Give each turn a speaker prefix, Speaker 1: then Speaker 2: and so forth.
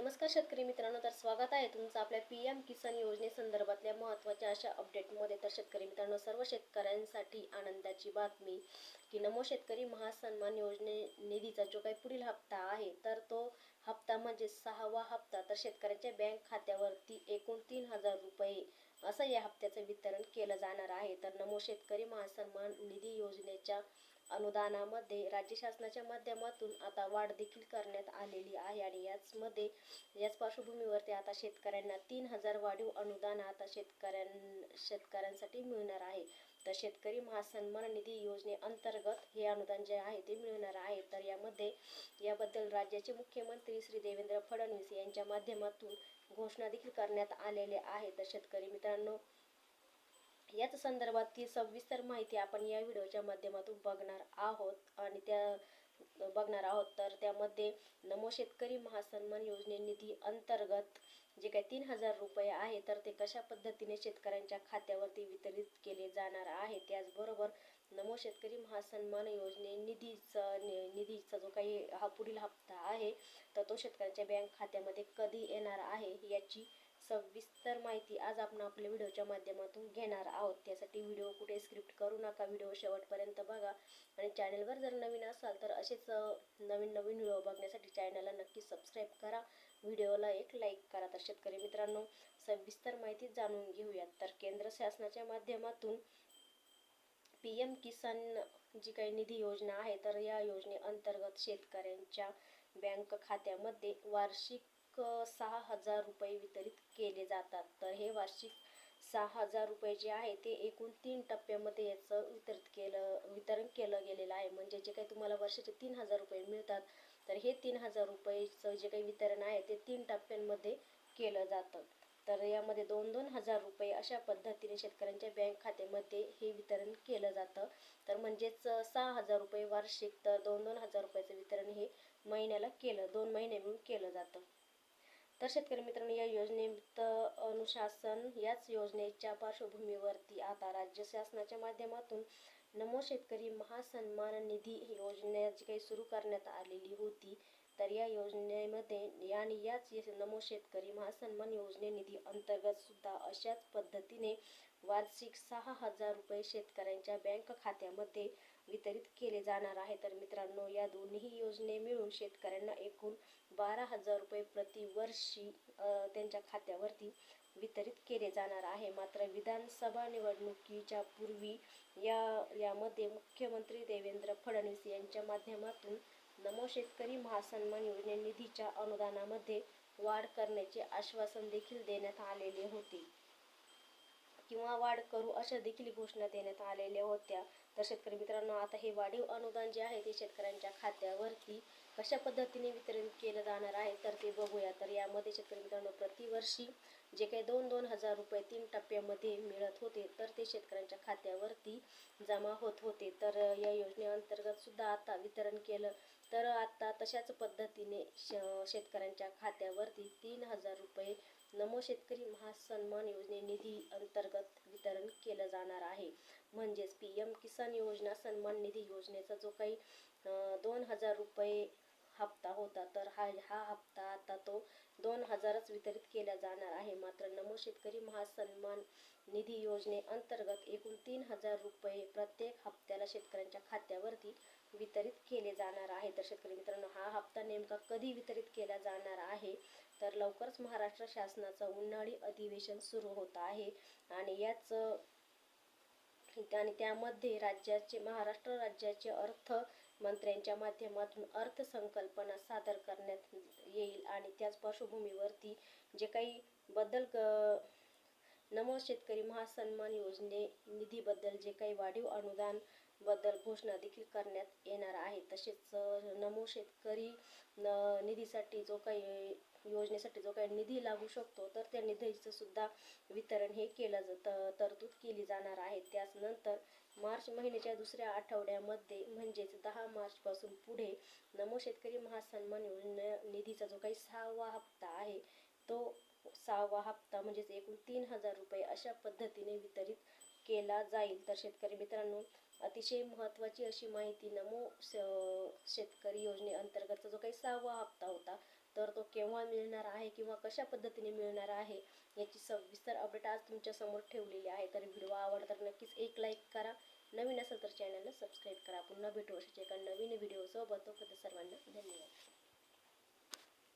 Speaker 1: नमस्कार शेतकरी मित्रांनो तर स्वागत आहे तुमचं आपल्या पी एम किसान योजनेसंदर्भातल्या महत्त्वाच्या अशा अपडेटमध्ये तर शेतकरी मित्रांनो सर्व शेतकऱ्यांसाठी आनंदाची बातमी की नमो शेतकरी महासन्मान योजने निधीचा जो काही पुढील हप्ता आहे तर तो हप्ता म्हणजे सहावा हप्ता. तर शेतकऱ्यांच्या बँक खात्यावरती एकूण तीन हजार रुपये असं या हप्त्याचं वितरण केलं जाणार आहे. तर नमो शेतकरी महासन्मान निधी योजनेच्या अनुदानामध्ये राज्य शासनाच्या माध्यमातून आता वाढ देखील करण्यात आलेली आहे आणि याचमध्ये याच पार्श्वभूमीवरती आता शेतकऱ्यांना तीन हजार वाढीव अनुदान आता शेतकऱ्यां शेतकऱ्यांसाठी मिळणार आहे. तर शेतकरी महासन्मान निधी योजनेअंतर्गत हे अनुदान जे आहे ते मिळणार आहे. तर यामध्ये याबद्दल राज्याचे मुख्यमंत्री श्री देवेंद्र फडणवीस यांच्या माध्यमातून घोषणा देखील करण्यात आलेले आहे तर शेतकरी मित्रांनो याच संदर्भात ती सविस्तर माहिती आपण या व्हिडिओच्या माध्यमातून बघणार आहोत. आणि त्या बघणार आहोत. तर त्यामध्ये नमो शेतकरी महासन्मान योजने निधी अंतर्गत जे काही तीन हजार रुपये आहे तर ते कशा पद्धतीने शेतकऱ्यांच्या खात्यावरती वितरित केले जाणार आहे त्याचबरोबर नमो शेतकरी महासन्मान योजने निधीचा निधीचा जो काही हा पुढील हप्ता आहे तर तो शेतकऱ्यांच्या बँक खात्यामध्ये कधी येणार आहे याची सविस्तर माहिती आज आपण आपल्या व्हिडिओच्या माध्यमातून घेणार आहोत. त्यासाठी व्हिडिओ कुठे स्क्रिप्ट करू नका व्हिडिओ शेवटपर्यंत बघा. आणि चॅनलवर जर नवीन असाल तर असेच नवीन नवीन व्हिडिओ बघण्यासाठी चॅनलला नक्की सबस्क्राईब करा. व्हिडिओला एक लाईक करा तर शेतकरी मित्रांनो सविस्तर माहिती जाणून घेऊयात. तर केंद्र शासनाच्या माध्यमातून पी एम किसान जी काही निधी योजना आहे तर या योजनेअंतर्गत शेतकऱ्यांच्या बँक खात्यामध्ये वार्षिक सहा हजार रुपये वितरित केले जातात. तर हे वार्षिक सहा हजार रुपये जे आहे ते एकूण तीन टप्प्यामध्ये याचं वितरित केलं वितरण केलं गेलेलं आहे. म्हणजे जे काही तुम्हाला वर्षाचे तीन हजार रुपये मिळतात तर हे तीन हजार रुपयेचं जे काही वितरण आहे ते तीन टप्प्यांमध्ये केलं जातं. तर यामध्ये दोन दोन हजार रुपये अशा पद्धतीने शेतकऱ्यांच्या बँक खात्यामध्ये हे वितरण केलं जातं. तर म्हणजेच सहा हजार रुपये वार्षिक तर दोन दोन हजार रुपयाचं वितरण हे महिन्याला केलं दोन महिने मिळून केलं जातं. तर शेतकरी मित्रांनो या योजनेत अनुशासन याच योजनेच्या पार्श्वभूमीवरती आता राज्य शासनाच्या माध्यमातून नमो शेतकरी महासन्मान निधी योजना जी काही सुरू करण्यात आलेली होती. तर या योजनेमध्ये आणि याच नमो शेतकरी महासन्मान योजने निधी अंतर्गत सुद्धा अशाच पद्धतीने वार्षिक सहा हजार रुपये शेतकऱ्यांच्या बँक खात्यामध्ये वितरित केले जाणार आहे. तर मित्रांनो या दोन्ही योजने मिळून शेतकऱ्यांना एकूण बारा हजार रुपये प्रतिवर्षी त्यांच्या खात्यावरती वितरित केले जाणार आहे. मात्र विधानसभा निवडणुकीच्या पूर्वी या यामध्ये मुख्यमंत्री देवेंद्र फडणवीस यांच्या माध्यमातून नमो शेतकरी महासन्मान योजने निधीच्या अनुदानामध्ये वाढ करण्याचे आश्वासन देखील देण्यात आलेले होते. किंवा वाढ करू अशा देखील घोषणा देण्यात आलेल्या होत्या. तर शेतकरी मित्रांनो आता हे वाढीव अनुदान जे आहे ते शेतकऱ्यांच्या खात्यावरती कशा पद्धतीने वितरण केलं जाणार आहे तर ते बघूया. तर यामध्ये शेतकरी मित्रांनो प्रतिवर्षी जे काही दोन दोन हजार रुपये तीन टप्प्यामध्ये मिळत होते तर ते शेतकऱ्यांच्या खात्यावरती जमा होत होते. तर या योजनेअंतर्गत सुद्धा आता वितरण केलं. तर आता तशाच पद्धतीने श शेतकऱ्यांच्या खात्यावरती तीन हजार रुपये नमो शेतकरी महासन्मान योजने निधी अंतर्गत वितरण केलं जाणार आहे. म्हणजेच पी एम किसान योजना सन्मान निधी योजनेचा जो काही दोन हजार रुपये हप्ता होता तर हा हा हप्ता आता तो दोन हजारच वितरित केला जाणार आहे. मात्र नमो शेतकरी महासन्मान निधी योजनेअंतर्गत एकूण तीन हजार रुपये प्रत्येक हप्त्याला शेतकऱ्यांच्या खात्यावरती वितरित केले जाणार आहे. तर शेतकरी मित्रांनो हा हप्ता नेमका कधी वितरित केला जाणार आहे? तर लवकरच महाराष्ट्र शासनाचं उन्हाळी अधिवेशन सुरू होत आहे. आणि याच आणि त्यामध्ये राज्याचे महाराष्ट्र राज्याचे अर्थ मंत्र्यांच्या माध्यमातून अर्थसंकल्पना सादर करण्यात येईल. आणि त्याच पार्श्वभूमीवरती जे काही बदल क- नमो शेतकरी महासन्मान योजने निधीबद्दल जे काही वाढीव अनुदान बद्दल घोषणा देखील करण्यात येणार आहे. तसेच नमो शेतकरी निधीसाठी जो काही योजनेसाठी जो काही निधी लागू शकतो तर त्या निधीचं सुद्धा वितरण हे केलं जातं तरतूद केली जाणार आहे. त्याचनंतर मार्च महिन्याच्या दुसऱ्या आठवड्यामध्ये म्हणजेच दहा मार्चपासून पुढे नमो शेतकरी महासन्मान योजना निधीचा जो काही सहावा हप्ता आहे तो सहावा हप्ता म्हणजेच एकूण तीन हजार रुपये अशा पद्धतीने वितरित केला जाईल. तर शेतकरी मित्रांनो अतिशय महत्त्वाची अशी माहिती नमो शेतकरी योजनेअंतर्गतचा जो काही सहावा हप्ता होता तर तो केव्हा मिळणार आहे किंवा कशा पद्धतीने मिळणार आहे याची सविस्तर अपडेट आज तुमच्यासमोर ठेवलेली आहे. तर व्हिडिओ आवडला तर नक्कीच एक लाईक करा. नवीन असेल तर चॅनलला सबस्क्राईब करा. पुन्हा भेटू अशाच्या एका नवीन व्हिडिओसोबत तोपर्यंत सर्वांना धन्यवाद.